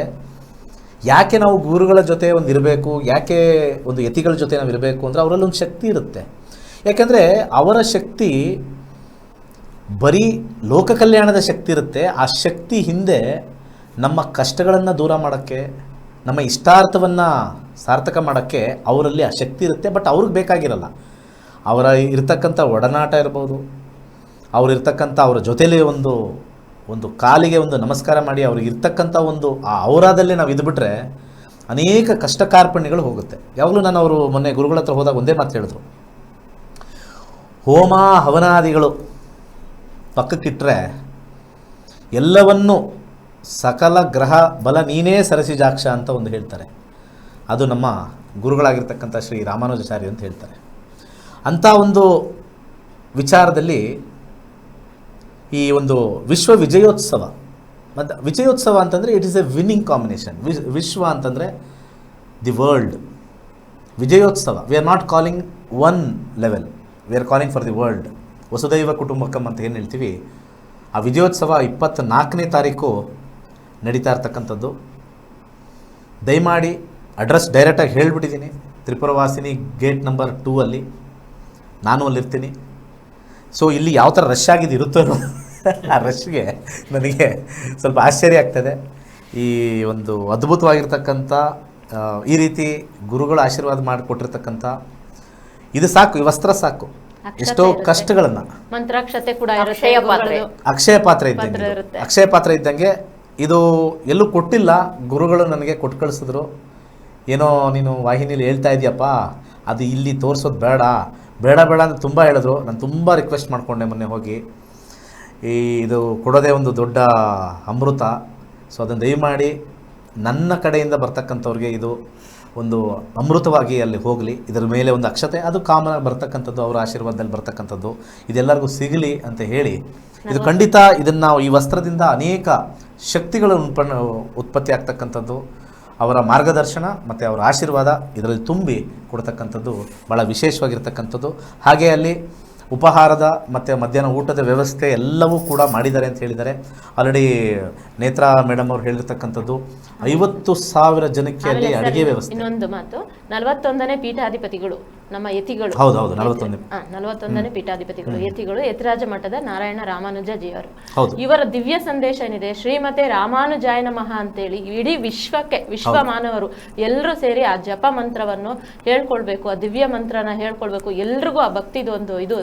A: ಯಾಕೆ ನಾವು ಗುರುಗಳ ಜೊತೆ ಒಂದು ಇರಬೇಕು, ಯಾಕೆ ಒಂದು ಯತಿಗಳ ಜೊತೆ ನಾವು ಇರಬೇಕು ಅಂದರೆ ಅವರಲ್ಲಿ ಒಂದು ಶಕ್ತಿ ಇರುತ್ತೆ. ಯಾಕೆಂದರೆ ಅವರ ಶಕ್ತಿ ಬರೀ ಲೋಕ ಕಲ್ಯಾಣದ ಶಕ್ತಿ ಇರುತ್ತೆ, ಆ ಶಕ್ತಿ ಹಿಂದೆ ನಮ್ಮ ಕಷ್ಟಗಳನ್ನು ದೂರ ಮಾಡೋಕ್ಕೆ, ನಮ್ಮ ಇಷ್ಟಾರ್ಥವನ್ನು ಸಾರ್ಥಕ ಮಾಡೋಕ್ಕೆ ಅವರಲ್ಲಿ ಆ ಶಕ್ತಿ ಇರುತ್ತೆ, ಬಟ್ ಅವ್ರಿಗೆ ಬೇಕಾಗಿರಲ್ಲ. ಅವರ ಇರತಕ್ಕಂಥ ಒಡನಾಟ ಇರ್ಬೋದು, ಅವರಿರ್ತಕ್ಕಂಥ ಅವರ ಜೊತೆಲಿ ಒಂದು ಒಂದು ಕಾಲಿಗೆ ಒಂದು ನಮಸ್ಕಾರ ಮಾಡಿ ಅವ್ರಿಗೆ ಇರ್ತಕ್ಕಂಥ ಒಂದು ಆ ಔರಾದಲ್ಲಿ ನಾವು ಇದ್ಬಿಟ್ರೆ ಅನೇಕ ಕಷ್ಟ ಕಾರ್ಪಣ್ಯಗಳು ಹೋಗುತ್ತೆ. ಯಾವಾಗಲೂ ನಾನು ಅವರು ಮೊನ್ನೆ ಗುರುಗಳ ಹತ್ರ ಹೋದಾಗ ಒಂದೇ ಮಾತು ಹೇಳಿದ್ರು. ಹೋಮ ಹವನಾದಿಗಳು ಪಕ್ಕಕ್ಕಿಟ್ಟರೆ ಎಲ್ಲವನ್ನೂ ಸಕಲ ಗ್ರಹ ಬಲ ನೀನೇ ಸರಸಿ ಜಾಕ್ಷ ಅಂತ ಒಂದು ಹೇಳ್ತಾರೆ. ಅದು ನಮ್ಮ ಗುರುಗಳಾಗಿರ್ತಕ್ಕಂಥ ಶ್ರೀ ರಾಮಾನುಜಾಚಾರ್ಯ ಅಂತ ಹೇಳ್ತಾರೆ. ಅಂಥ ಒಂದು ವಿಚಾರದಲ್ಲಿ ಈ ಒಂದು ವಿಶ್ವ ವಿಜಯೋತ್ಸವ. ಮತ್ತು ವಿಜಯೋತ್ಸವ ಅಂತಂದರೆ it is a winning combination ವಿಶ್ವ ಅಂತಂದರೆ ದಿ ವರ್ಲ್ಡ್ ವಿಜಯೋತ್ಸವ. We are not calling one level we are calling for the world ವಸುದೈವ ಕುಟುಂಬಕಂ ಅಂತ ಏನು ಹೇಳ್ತೀವಿ? ಆ ವಿಜಯೋತ್ಸವ ಇಪ್ಪತ್ತ್ನಾಲ್ಕನೇ ತಾರೀಕು ನಡೀತಾ ಇರ್ತಕ್ಕಂಥದ್ದು. ದಯಮಾಡಿ ಅಡ್ರೆಸ್ ಡೈರೆಕ್ಟಾಗಿ ಹೇಳಿಬಿಟ್ಟಿದ್ದೀನಿ. ತ್ರಿಪುರವಾಸಿನಿ ಗೇಟ್ ನಂಬರ್ ಟೂ ಅಲ್ಲಿ. ನಾನು ಅಲ್ಲಿರ್ತೀನಿ. ಸೊ ಇಲ್ಲಿ ಯಾವ ಥರ ರಶ್ ಆಗಿದ್ದು ಇರುತ್ತೋ ಆ ರಶ್ಗೆ ನನಗೆ ಸ್ವಲ್ಪ ಆಶ್ಚರ್ಯ ಆಗ್ತದೆ. ಈ ಒಂದು ಅದ್ಭುತವಾಗಿರ್ತಕ್ಕಂಥ ಈ ರೀತಿ ಗುರುಗಳು ಆಶೀರ್ವಾದ ಮಾಡಿಕೊಟ್ಟಿರ್ತಕ್ಕಂಥ ಇದು ಸಾಕು ಈ ವಸ್ತ್ರ ಸಾಕು. ಎಷ್ಟೋ ಕಷ್ಟಗಳನ್ನು.
B: ಮಂತ್ರಾಕ್ಷತೆ ಕೂಡ ಇರುತ್ತೆ
C: ಅಕ್ಷಯ ಪಾತ್ರೆ.
A: ಇದ್ದಂಗೆ. ಅಕ್ಷಯ ಪಾತ್ರ ಇದ್ದಂಗೆ ಇದು ಎಲ್ಲೂ ಕೊಟ್ಟಿಲ್ಲ. ಗುರುಗಳು ನನಗೆ ಕೊಟ್ಟು ಕಳಿಸಿದ್ರು ಏನೋ ನೀನು ವಾಹಿನಿಲಿ ಹೇಳ್ತಾ ಇದೆಯಪ್ಪ ಅದು ಇಲ್ಲಿ ತೋರಿಸೋದು ಬೇಡ. ಬೇಡ ಬೇಡ ಅಂತ ತುಂಬ ಹೇಳಿದ್ರು. ನಾನು ತುಂಬ ರಿಕ್ವೆಸ್ಟ್ ಮಾಡಿಕೊಂಡೆ ಮೊನ್ನೆ ಹೋಗಿ. ಈ ಇದು ಕೊಡೋದೇ ಒಂದು ದೊಡ್ಡ ಅಮೃತ. ಸೊ ಅದನ್ನು ದಯಮಾಡಿ ನನ್ನ ಕಡೆಯಿಂದ ಬರ್ತಕ್ಕಂಥವ್ರಿಗೆ ಇದು ಒಂದು ಅಮೃತವಾಗಿ ಅಲ್ಲಿ ಹೋಗಲಿ. ಇದರ ಮೇಲೆ ಒಂದು ಅಕ್ಷತೆ ಅದು ಕಾಮನ್ ಬರ್ತಕ್ಕಂಥದ್ದು ಅವರ ಆಶೀರ್ವಾದದಲ್ಲಿ ಬರ್ತಕ್ಕಂಥದ್ದು. ಇದೆಲ್ಲರಿಗೂ ಸಿಗಲಿ ಅಂತ ಹೇಳಿ. ಇದು ಖಂಡಿತ ಇದನ್ನು ಈ ವಸ್ತ್ರದಿಂದ ಅನೇಕ ಶಕ್ತಿಗಳು ಉತ್ಪನ್ನ ಉತ್ಪತ್ತಿ ಆಗ್ತಕ್ಕಂಥದ್ದು. ಅವರ ಮಾರ್ಗದರ್ಶನ ಮತ್ತು ಅವರ ಆಶೀರ್ವಾದ ಇದರಲ್ಲಿ ತುಂಬಿ ಕೊಡ್ತಕ್ಕಂಥದ್ದು ಭಾಳ ವಿಶೇಷವಾಗಿರ್ತಕ್ಕಂಥದ್ದು. ಹಾಗೆ ಅಲ್ಲಿ ಉಪಹಾರದ ಮತ್ತು ಮಧ್ಯಾಹ್ನ ಊಟದ ವ್ಯವಸ್ಥೆ ಎಲ್ಲವೂ ಕೂಡ ಮಾಡಿದ್ದಾರೆ ಅಂತ ಹೇಳಿದ್ದಾರೆ. ಆಲ್ರೆಡಿ ನೇತ್ರಾ ಮೇಡಮ್ ಅವ್ರು ಹೇಳಿರ್ತಕ್ಕಂಥದ್ದು ಐವತ್ತು ಸಾವಿರ ಜನಕ್ಕೆ ಅಲ್ಲಿ ಅಡುಗೆ ವ್ಯವಸ್ಥೆ.
B: ಇನ್ನೊಂದು ಮಾತು ನಲವತ್ತೊಂದನೇ ಪೀಠಾಧಿಪತಿಗಳು ನಮ್ಮ ಯತಿಗಳು. ನಲವತ್ತೊಂದನೇ ಪೀಠಾಧಿಪತಿಗಳು. ಯತಿಗಳು ಯತಿರಾಜ ಮಠದ ನಾರಾಯಣ ರಾಮಾನುಜ ಜಿಯವರು. ಇವರ ದಿವ್ಯ ಸಂದೇಶ ಏನಿದೆ? ಶ್ರೀಮತೆ ರಾಮಾನುಜಾಯ ನಮಃ ಅಂತೇಳಿ ಇಡೀ ವಿಶ್ವಕ್ಕೆ ವಿಶ್ವ ಮಾನವರು ಎಲ್ಲರೂ ಸೇರಿ ಆ ಜಪ ಮಂತ್ರವನ್ನು ಹೇಳ್ಕೊಳ್ಬೇಕು ಆ ದಿವ್ಯ ಮಂತ್ರನ ಹೇಳ್ಕೊಳ್ಬೇಕು. ಎಲ್ರಿಗೂ ಆ ಭಕ್ತಿದು ಒಂದು ಇದು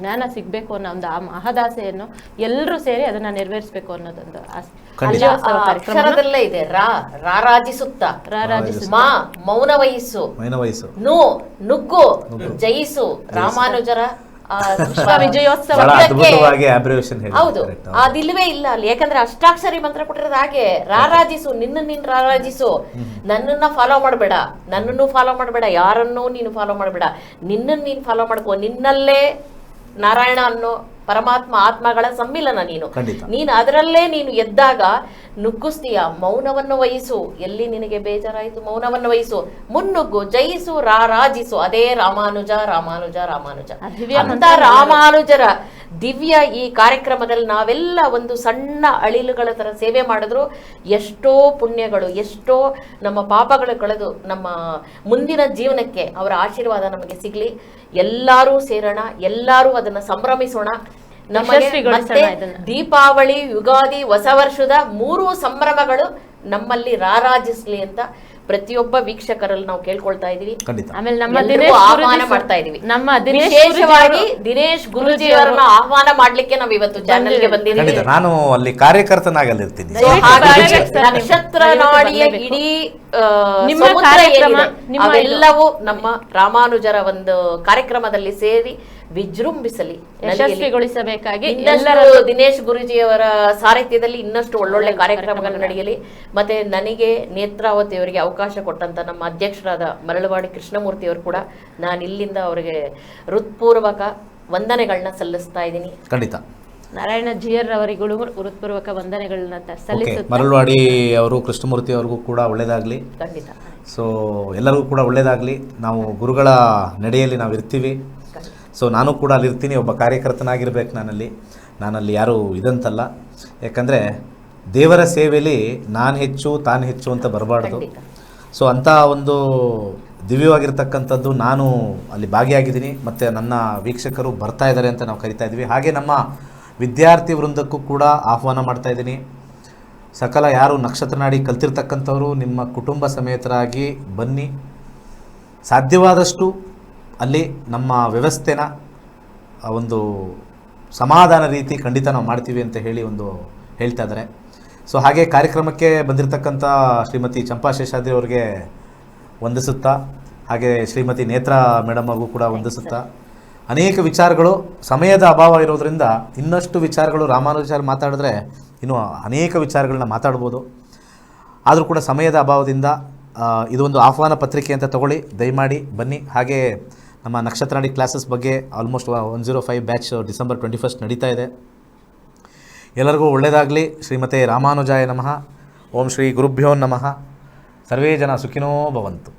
B: ಜ್ಞಾನ ಸಿಗ್ಬೇಕು ಅನ್ನೋ ಒಂದು ಆ ಮಹದಾಸೆಯನ್ನು ಎಲ್ಲರೂ ಸೇರಿ ಅದನ್ನ ನೆರವೇರಿಸಬೇಕು ಅನ್ನೋದೊಂದು ಆಸೆ.
C: ಅಕ್ಷರದಲ್ಲೇ ಇದೆ ರಾ ರಾರಾಜಿಸುತ್ತ. ಮಾ ಮೌನ ವಹಿಸು.
A: ಮೈನ ವಯಸ್ಸು
C: ನು ನುಗ್ಗು. ಜಯಿಸು. ರಾಮಾನುಜರ [LAUGHS]
B: ವಿಜಯೋತ್ಸವ
C: ಹೌದು. ಅದಿಲ್ವೇ ಇಲ್ಲ ಅಲ್ಲಿ. ಯಾಕಂದ್ರೆ ಅಷ್ಟಾಕ್ಷರಿ ಮಂತ್ರ ಕೊಟ್ಟಿರೋದು ಹಾಗೆ. ರಾರಾಜಿಸು ನಿನ್ನ ನಿನ್ ರಾರಾಜಿಸು ನನ್ನನ್ನ ಫಾಲೋ ಮಾಡಬೇಡ. ನನ್ನನ್ನು ಫಾಲೋ ಮಾಡಬೇಡ. ಯಾರನ್ನೂ ನೀನು ಫಾಲೋ ಮಾಡಬೇಡ. ನಿನ್ನನ್ನು ನೀನು ಫಾಲೋ ಮಾಡ್ಕೋ. ನಿನ್ನಲ್ಲೇ ನಾರಾಯಣ ಅನ್ನೋ ಪರಮಾತ್ಮ ಆತ್ಮಗಳ ಸಮ್ಮಿಲನ ನೀನು. ನೀನು ಅದರಲ್ಲೇ ನೀನು ಎದ್ದಾಗ ನುಗ್ಗಿಸ್ತೀಯ ಮೌನವನ್ನು ವಹಿಸು. ಎಲ್ಲಿ ನಿನಗೆ ಬೇಜಾರಾಯಿತು? ಮೌನವನ್ನು ವಹಿಸು. ಮುನ್ನುಗ್ಗು ಜಯಿಸು ರಾರಾಜಿಸು ಅದೇ ರಾಮಾನುಜ ರಾಮಾನುಜ ರಾಮಾನುಜ. ಅಂತ ರಾಮಾನುಜರ ದಿವ್ಯ ಈ ಕಾರ್ಯಕ್ರಮದಲ್ಲಿ ನಾವೆಲ್ಲ ಒಂದು ಸಣ್ಣ ಅಳಿಲುಗಳ ತರ ಸೇವೆ ಮಾಡಿದ್ರು. ಎಷ್ಟೋ ಪುಣ್ಯಗಳು ಎಷ್ಟೋ ನಮ್ಮ ಪಾಪಗಳು ಕಳೆದು ನಮ್ಮ ಮುಂದಿನ ಜೀವನಕ್ಕೆ ಅವರ ಆಶೀರ್ವಾದ ನಮಗೆ ಸಿಗ್ಲಿ. ಎಲ್ಲರೂ ಸೇರೋಣ ಎಲ್ಲರೂ ಅದನ್ನ ಸಂಭ್ರಮಿಸೋಣ. ನಮಗೆ ಮತ್ತೆ ದೀಪಾವಳಿ ಯುಗಾದಿ ಹೊಸ ವರ್ಷದ ಮೂರು ಸಂಭ್ರಮಗಳು ನಮ್ಮಲ್ಲಿ ರಾರಾಜಿಸ್ಲಿ ಅಂತ ಪ್ರತಿಯೊಬ್ಬ ವೀಕ್ಷಕರಲ್ಲಿ ನಾವು ಕೇಳ್ಕೊಳ್ತಾ ಇದೀವಿ
B: ಆಮೇಲೆ ನಮ್ಮ
C: ಆಹ್ವಾನ ಮಾಡ್ತಾ ಇದೀವಿ
B: ನಮ್ಮ ದಿನೇಶ್
C: ವಿಶೇಷವಾಗಿ
B: ಗುರೂಜಿ
C: ದಿನೇಶ್
B: ಗುರುಜಿ
C: ಅವರನ್ನ ಆಹ್ವಾನ ಮಾಡ್ಲಿಕ್ಕೆ ನಾವು ಇವತ್ತು ಚಾನೆಲ್ಗೆ ಬಂದಿದ್ದೀವಿ.
A: ಖಂಡಿತ. ನಾನು ಅಲ್ಲಿ ಕಾರ್ಯಕರ್ತನಾಗಿ ಅಲ್ಲಿರ್ತೀನಿ
C: So,
B: ದಯವಿಟ್ಟು
C: ಹಾಗಾಗಿ
B: ಬರ್ಬೇಕು ಸರ್ ನೀವು.
C: ನಕ್ಷತ್ರ ನಾಡಿಯ ಇಡೀ ಅವೆಲ್ಲವೂ ನಮ್ಮ ರಾಮಾನುಜರ ಒಂದು ಕಾರ್ಯಕ್ರಮದಲ್ಲಿ ಸೇರಿ ವಿಜೃಂಭಿಸಲಿ.
B: ಯಶಸ್ವಿಗೊಳಿಸಬೇಕಾಗಿ
C: ಇನ್ನಷ್ಟು ದಿನೇಶ್ ಗುರುಜಿಯವರ ಸಾರಥ್ಯದಲ್ಲಿ ಇನ್ನಷ್ಟು ಒಳ್ಳೊಳ್ಳೆ ಕಾರ್ಯಕ್ರಮಗಳು ನಡೆಯಲಿ. ಮತ್ತೆ ನನಗೆ ನೇತ್ರಾವತಿ ಅವರಿಗೆ ಅವಕಾಶ ಕೊಟ್ಟಂತ ನಮ್ಮ ಅಧ್ಯಕ್ಷರಾದ ಮರಳವಾಡಿ ಕೃಷ್ಣಮೂರ್ತಿ ಅವರು ಕೂಡ ನಾನು ಇಲ್ಲಿಂದ ಅವರಿಗೆ ಹೃತ್ಪೂರ್ವಕ ವಂದನೆಗಳನ್ನ ಸಲ್ಲಿಸ್ತಾ ಇದ್ದೀನಿ.
A: ಖಂಡಿತ.
B: ನಾರಾಯಣ ಜಿಯರ್ ಅವರಿಗೂ ಹೃತ್ಪೂರ್ವಕ ವಂದನೆಗಳನ್ನ ಸಲ್ಲಿಸುತ್ತೆ
A: ಮರಳವಾಡಿ ಅವರು ಕೃಷ್ಣಮೂರ್ತಿ ಅವರಿಗೂ ಕೂಡ ಒಳ್ಳೇದಾಗ್ಲಿ.
C: ಖಂಡಿತ.
A: ಸೊ ಎಲ್ಲರಿಗೂ ಕೂಡ ಒಳ್ಳೇದಾಗಲಿ. ನಾವು ಗುರುಗಳ ನಡೆಯಲ್ಲಿ ನಾವು ಇರ್ತೀವಿ ಸೊ ನಾನು ಕೂಡ ಅಲ್ಲಿರ್ತೀನಿ ಒಬ್ಬ ಕಾರ್ಯಕರ್ತನಾಗಿರ್ಬೇಕು ನಾನಲ್ಲಿ. ನಾನಲ್ಲಿ ಯಾರೂ ಇದಂತಲ್ಲ. ಯಾಕಂದರೆ ದೇವರ ಸೇವೆಯಲ್ಲಿ ನಾನು ಹೆಚ್ಚು ತಾನು ಹೆಚ್ಚು ಅಂತ ಬರಬಾರ್ದು. ಸೊ ಅಂಥ ಒಂದು ದಿವ್ಯವಾಗಿರ್ತಕ್ಕಂಥದ್ದು ನಾನು ಅಲ್ಲಿ ಭಾಗಿಯಾಗಿದ್ದೀನಿ. ಮತ್ತು ನನ್ನ ವೀಕ್ಷಕರು ಬರ್ತಾ ಇದ್ದಾರೆ ಅಂತ ನಾವು ಕರಿತಾ ಇದ್ದೀವಿ. ಹಾಗೆ ನಮ್ಮ ವಿದ್ಯಾರ್ಥಿ ವೃಂದಕ್ಕೂ ಕೂಡ ಆಹ್ವಾನ ಮಾಡ್ತಾ ಇದ್ದೀನಿ. ಸಕಲ ಯಾರು ನಕ್ಷತ್ರ ನಾಡಿ ಕಲ್ತಿರ್ತಕ್ಕಂಥವ್ರು ನಿಮ್ಮ ಕುಟುಂಬ ಸಮೇತರಾಗಿ ಬನ್ನಿ. ಸಾಧ್ಯವಾದಷ್ಟು ಅಲ್ಲಿ ನಮ್ಮ ವ್ಯವಸ್ಥೆನ ಒಂದು ಸಮಾಧಾನ ರೀತಿ ಖಂಡಿತ ನಾವು ಮಾಡ್ತೀವಿ ಅಂತ ಹೇಳಿ ಒಂದು ಹೇಳ್ತಾ ಇದ್ದಾರೆ. ಸೊ, ಹಾಗೆ ಕಾರ್ಯಕ್ರಮಕ್ಕೆ ಬಂದಿರತಕ್ಕಂಥ ಶ್ರೀಮತಿ ಚಂಪಾ ಶೇಷಾದ್ರಿ ಅವ್ರಿಗೆ ವಂದಿಸುತ್ತಾ, ಹಾಗೆ ಶ್ರೀಮತಿ ನೇತ್ರಾ ಮೇಡಮ್ ಅವ್ರಿಗೂ ಕೂಡ ವಂದಿಸುತ್ತಾ. ಅನೇಕ ವಿಚಾರಗಳು ಸಮಯದ ಅಭಾವ ಇರೋದರಿಂದ ಇನ್ನಷ್ಟು ವಿಚಾರಗಳು ರಾಮಾನುಜಾರ್ ಮಾತಾಡಿದ್ರೆ ಇನ್ನೂ ಅನೇಕ ವಿಚಾರಗಳನ್ನ ಮಾತಾಡ್ಬೋದು. ಆದರೂ ಕೂಡ ಸಮಯದ ಅಭಾವದಿಂದ ಇದೊಂದು ಆಹ್ವಾನ ಪತ್ರಿಕೆ ಅಂತ ತಗೊಳ್ಳಿ, ದಯಮಾಡಿ ಬನ್ನಿ. ಹಾಗೆ ನಮ್ಮ ನಕ್ಷತ್ರಾಡಿ ಕ್ಲಾಸಸ್ ಬಗ್ಗೆ almost one zero five batch December twenty first ನಡೀತಾ ಇದೆ. ಎಲ್ಲರಿಗೂ ಒಳ್ಳೆಯದಾಗಲಿ ಶ್ರೀಮತೆ ರಾಮಾನುಜಾಯ ನಮಃ. ಓಂ ಶ್ರೀ ಗುರುಭ್ಯೋ ನಮಃ. ಸರ್ವೇ ಜನ ಸುಖಿನೋ ಭವಂತು.